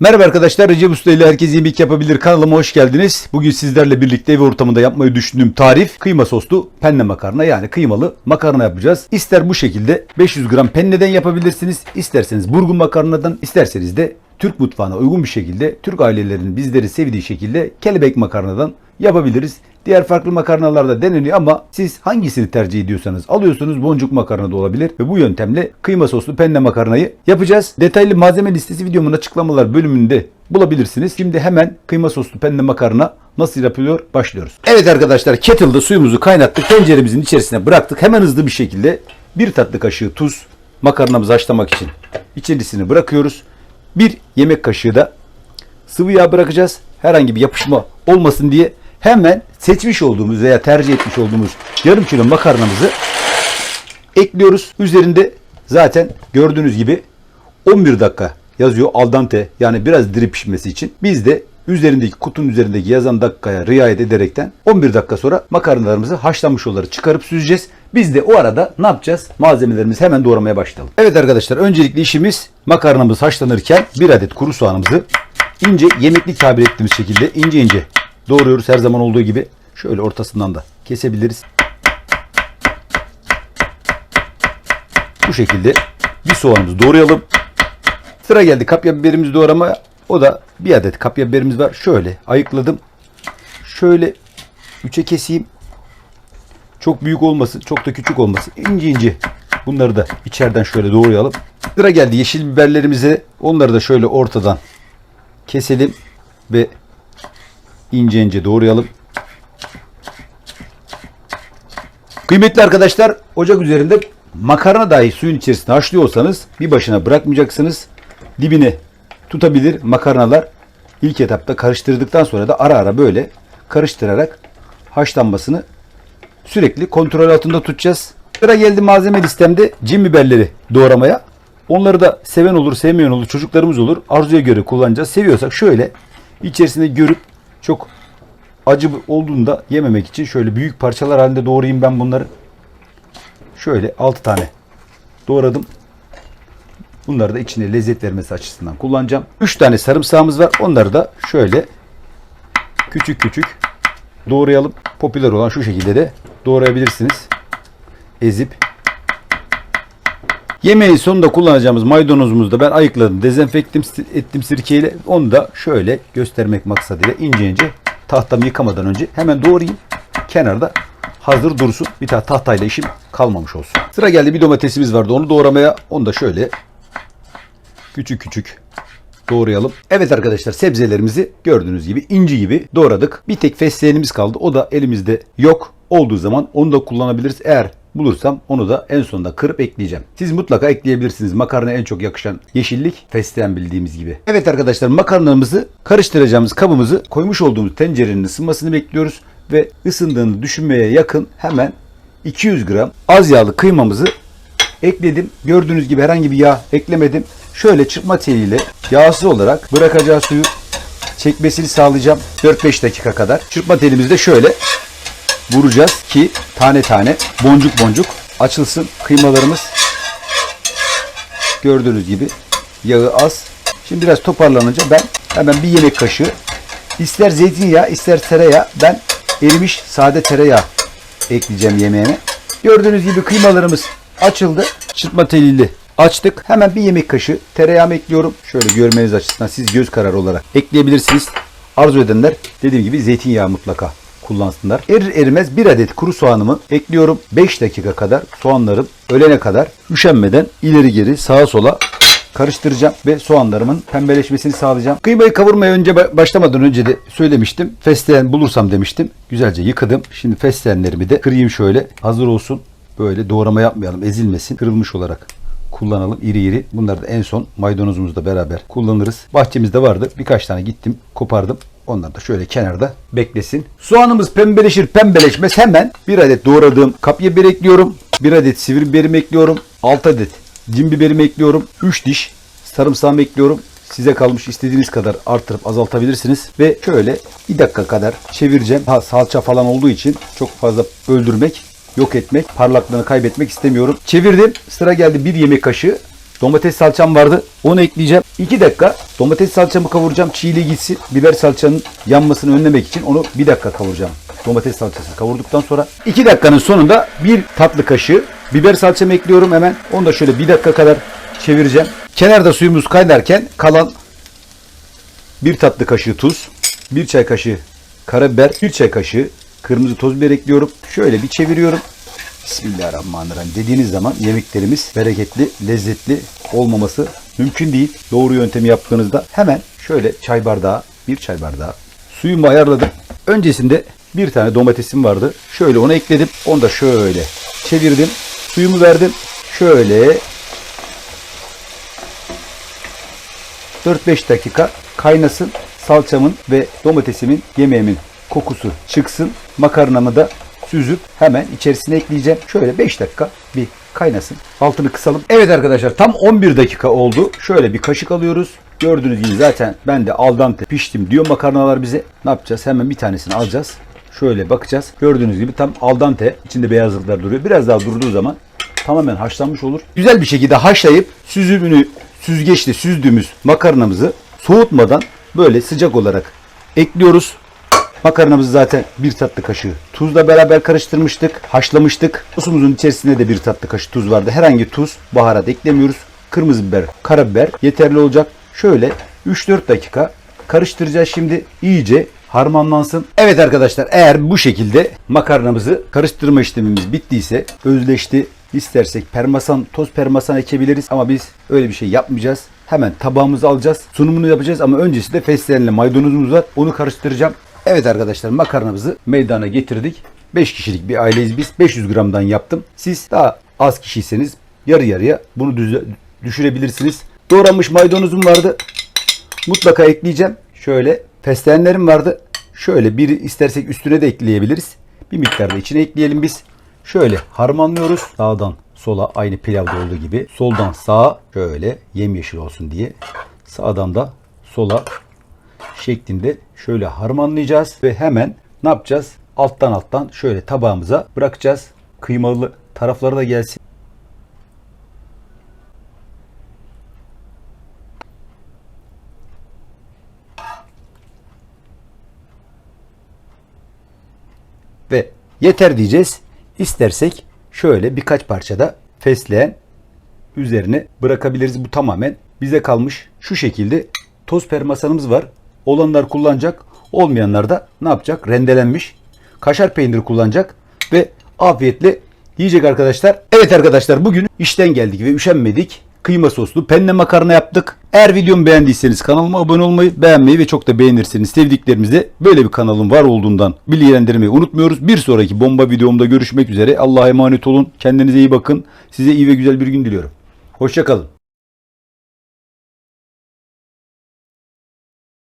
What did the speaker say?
Merhaba arkadaşlar Recep Usta ile herkes yemek yapabilir kanalıma hoş geldiniz. Bugün sizlerle birlikte ev ortamında yapmayı düşündüğüm tarif kıyma soslu penne makarna yani kıymalı makarna yapacağız. İster bu şekilde 500 gram penneden yapabilirsiniz. isterseniz burgun makarnadan isterseniz de Türk mutfağına uygun bir şekilde Türk ailelerinin bizleri sevdiği şekilde kelebek makarnadan yapabiliriz. Diğer farklı makarnalarda deneniyor ama siz hangisini tercih ediyorsanız alıyorsunuz boncuk makarna da olabilir ve bu yöntemle kıyma soslu penne makarnayı yapacağız. Detaylı malzeme listesi videomun açıklamalar bölümünde bulabilirsiniz. Şimdi hemen kıyma soslu penne makarna nasıl yapılıyor başlıyoruz. Evet arkadaşlar kettle'da suyumuzu kaynattık. Tenceremizin içerisine bıraktık. Hemen hızlı bir şekilde bir tatlı kaşığı tuz makarnamızı haşlamak için içerisine bırakıyoruz. Bir yemek kaşığı da sıvı yağ bırakacağız. Herhangi bir yapışma olmasın diye hemen seçmiş olduğumuz veya tercih etmiş olduğumuz yarım kilo makarnamızı ekliyoruz. Üzerinde zaten gördüğünüz gibi 11 dakika yazıyor al dente yani biraz diri pişmesi için. Biz de üzerindeki kutunun üzerindeki yazan dakikaya riayet ederekten 11 dakika sonra makarnalarımızı haşlanmış olarak çıkarıp süzeceğiz. Biz de o arada ne yapacağız? Malzemelerimizi hemen doğramaya başlayalım. Evet arkadaşlar öncelikle işimiz makarnamız haşlanırken bir adet kuru soğanımızı ince yemekli tabir ettiğimiz şekilde ince ince doğruyoruz her zaman olduğu gibi. Şöyle ortasından da kesebiliriz. Bu şekilde bir soğanımızı doğrayalım. Sıra geldi kapya biberimizi doğramaya. O da bir adet kapya biberimiz var. Şöyle ayıkladım. Şöyle üçe keseyim. Çok büyük olmasın, çok da küçük olmasın. İnce ince bunları da içeriden şöyle doğrayalım. Sıra geldi yeşil biberlerimize. Onları da şöyle ortadan keselim ve ince ince doğrayalım. Kıymetli arkadaşlar, ocak üzerinde makarna dahi suyun içerisinde haşlıyorsanız bir başına bırakmayacaksınız. Dibine tutabilir makarnalar. İlk etapta karıştırdıktan sonra da ara ara böyle karıştırarak haşlanmasını sürekli kontrol altında tutacağız. Sıra geldi malzeme listemde cin biberleri doğramaya. Onları da seven olur, sevmeyen olur, çocuklarımız olur. Arzuya göre kullanacağız. Seviyorsak şöyle içerisinde görüp çok acı olduğunda yememek için şöyle büyük parçalar halinde doğrayayım ben bunları. Şöyle 6 tane doğradım. Bunları da içine lezzet vermesi açısından kullanacağım. 3 tane sarımsağımız var. Onları da şöyle küçük küçük doğrayalım. Popüler olan şu şekilde de doğrayabilirsiniz. Ezip. Yemeğin sonunda kullanacağımız maydanozumuzu da ben ayıkladım. Dezenfekte ettim sirkeyle. Onu da şöyle göstermek maksadıyla ince ince tahtamı yıkamadan önce hemen doğrayayım. Kenarda hazır dursun. Bir tane tahtayla işim kalmamış olsun. Sıra geldi bir domatesimiz vardı. Onu doğramaya. Onu da şöyle küçük küçük doğrayalım. Evet arkadaşlar sebzelerimizi gördüğünüz gibi inci gibi doğradık. Bir tek fesleğenimiz kaldı. O da elimizde yok. Olduğu zaman onu da kullanabiliriz. Eğer bulursam onu da en sonunda kırıp ekleyeceğim. Siz mutlaka ekleyebilirsiniz. Makarna en çok yakışan yeşillik fesleğen bildiğimiz gibi. Evet arkadaşlar makarnamızı karıştıracağımız kabımızı koymuş olduğumuz tencerenin ısınmasını bekliyoruz. Ve ısındığını düşünmeye yakın hemen 200 gram az yağlı kıymamızı ekledim. Gördüğünüz gibi herhangi bir yağ eklemedim. Şöyle çırpma teliyle yağsız olarak bırakacağı suyu çekmesini sağlayacağım 4-5 dakika kadar. Çırpma telimizde şöyle vuracağız ki tane tane boncuk boncuk açılsın kıymalarımız. Gördüğünüz gibi yağı az. Şimdi biraz toparlanınca ben hemen bir yemek kaşığı ister zeytinyağı ister tereyağı ben erimiş sade tereyağı ekleyeceğim yemeğime. Gördüğünüz gibi kıymalarımız açıldı. Çırpma teliyle açtık. Hemen bir yemek kaşığı tereyağımı ekliyorum. Şöyle görmeniz açısından siz göz kararı olarak ekleyebilirsiniz. Arzu edenler dediğim gibi zeytinyağı mutlaka kullansınlar. Erir erimez bir adet kuru soğanımı ekliyorum. 5 dakika kadar soğanlarım ölene kadar üşenmeden ileri geri sağa sola karıştıracağım ve soğanlarımın pembeleşmesini sağlayacağım. Kıymayı kavurmaya önce başlamadan önce de söylemiştim. Fesleğen bulursam demiştim. Güzelce yıkadım. Şimdi fesleğenlerimi de kırayım şöyle. Hazır olsun. Böyle doğrama yapmayalım. Ezilmesin. Kırılmış olarak kullanalım iri iri. Bunları da en son maydanozumuzla beraber kullanırız. Bahçemizde vardı. Birkaç tane gittim kopardım. Onlar da şöyle kenarda beklesin. Soğanımız pembeleşir pembeleşmez hemen bir adet doğradığım kapya biber ekliyorum. Bir adet sivri biberimi ekliyorum. 6 adet cin biberimi ekliyorum. 3 diş sarımsağımı ekliyorum. Size kalmış istediğiniz kadar artırıp azaltabilirsiniz. Ve şöyle bir dakika kadar çevireceğim. Ha, salça falan olduğu için çok fazla öldürmek, yok etmek, parlaklığını kaybetmek istemiyorum. Çevirdim. Sıra geldi bir yemek kaşığı domates salçam vardı. Onu ekleyeceğim. 2 dakika domates salçamı kavuracağım. Çiğli gitsin. Biber salçanın yanmasını önlemek için onu 1 dakika kavuracağım. Domates salçasını kavurduktan sonra 2 dakikanın sonunda bir tatlı kaşığı biber salçamı ekliyorum hemen. Onu da şöyle 1 dakika kadar çevireceğim. Kenarda suyumuz kaynarken kalan bir tatlı kaşığı tuz, bir çay kaşığı karabiber, bir çay kaşığı kırmızı toz biber ekliyorum. Şöyle bir çeviriyorum. Bismillahirrahmanirrahim dediğiniz zaman yemeklerimiz bereketli, lezzetli olmaması mümkün değil. Doğru yöntemi yaptığınızda hemen şöyle çay bardağı, bir çay bardağı suyumu ayarladım. Öncesinde bir tane domatesim vardı. Şöyle onu ekledim. Onu da şöyle çevirdim. Suyumu verdim. Şöyle 4-5 dakika kaynasın. Salçamın ve domatesimin, yemeğimin kokusu çıksın. Makarnamı da süzüp hemen içerisine ekleyeceğim. Şöyle 5 dakika bir kaynasın. Altını kısalım. Evet arkadaşlar tam 11 dakika oldu. Şöyle bir kaşık alıyoruz. Gördüğünüz gibi zaten ben de al dente piştim diyor makarnalar bize. Ne yapacağız? Hemen bir tanesini alacağız. Şöyle bakacağız. Gördüğünüz gibi tam al dente. İçinde beyazlıklar duruyor. Biraz daha durduğu zaman tamamen haşlanmış olur. Güzel bir şekilde haşlayıp süzümünü süzgeçle süzdüğümüz makarnamızı soğutmadan böyle sıcak olarak ekliyoruz. Makarnamızı zaten bir tatlı kaşığı tuzla beraber karıştırmıştık, haşlamıştık. Sosumuzun içerisinde de bir tatlı kaşığı tuz vardı. Herhangi tuz, baharat eklemiyoruz. Kırmızı biber, karabiber yeterli olacak. Şöyle 3-4 dakika karıştıracağız şimdi iyice harmanlansın. Evet arkadaşlar eğer bu şekilde makarnamızı karıştırma işlemimiz bittiyse özleşti. İstersek permasan, toz permasan ekebiliriz ama biz öyle bir şey yapmayacağız. Hemen tabağımızı alacağız. Sunumunu yapacağız ama öncesinde fesleğenle maydanozumuz var. Onu karıştıracağım. Evet arkadaşlar makarnamızı meydana getirdik. 5 kişilik bir aileyiz biz. 500 gramdan yaptım. Siz daha az kişiyseniz yarı yarıya bunu düşürebilirsiniz. Doğranmış maydanozum vardı. Mutlaka ekleyeceğim. Şöyle fesleğenlerim vardı. Şöyle bir istersek üstüne de ekleyebiliriz. Bir miktar da içine ekleyelim biz. Şöyle harmanlıyoruz. Sağdan sola aynı pilavda olduğu gibi. Soldan sağa şöyle yemyeşil olsun diye. Sağdan da sola şeklinde şöyle harmanlayacağız ve hemen ne yapacağız? Alttan alttan şöyle tabağımıza bırakacağız. Kıymalı tarafları da gelsin. Ve yeter diyeceğiz. İstersek şöyle birkaç parçada fesleğen üzerine bırakabiliriz. Bu tamamen bize kalmış. Şu şekilde toz permasanımız var. Olanlar kullanacak. Olmayanlar da ne yapacak? Rendelenmiş. Kaşar peyniri kullanacak. Ve afiyetle yiyecek arkadaşlar. Evet arkadaşlar bugün işten geldik ve üşenmedik. Kıyma soslu penne makarna yaptık. Eğer videomu beğendiyseniz kanalıma abone olmayı, beğenmeyi ve çok da beğenirseniz sevdiklerimize böyle bir kanalın var olduğundan bilgilendirmeyi unutmuyoruz. Bir sonraki bomba videomda görüşmek üzere. Allah'a emanet olun. Kendinize iyi bakın. Size iyi ve güzel bir gün diliyorum. Hoşçakalın.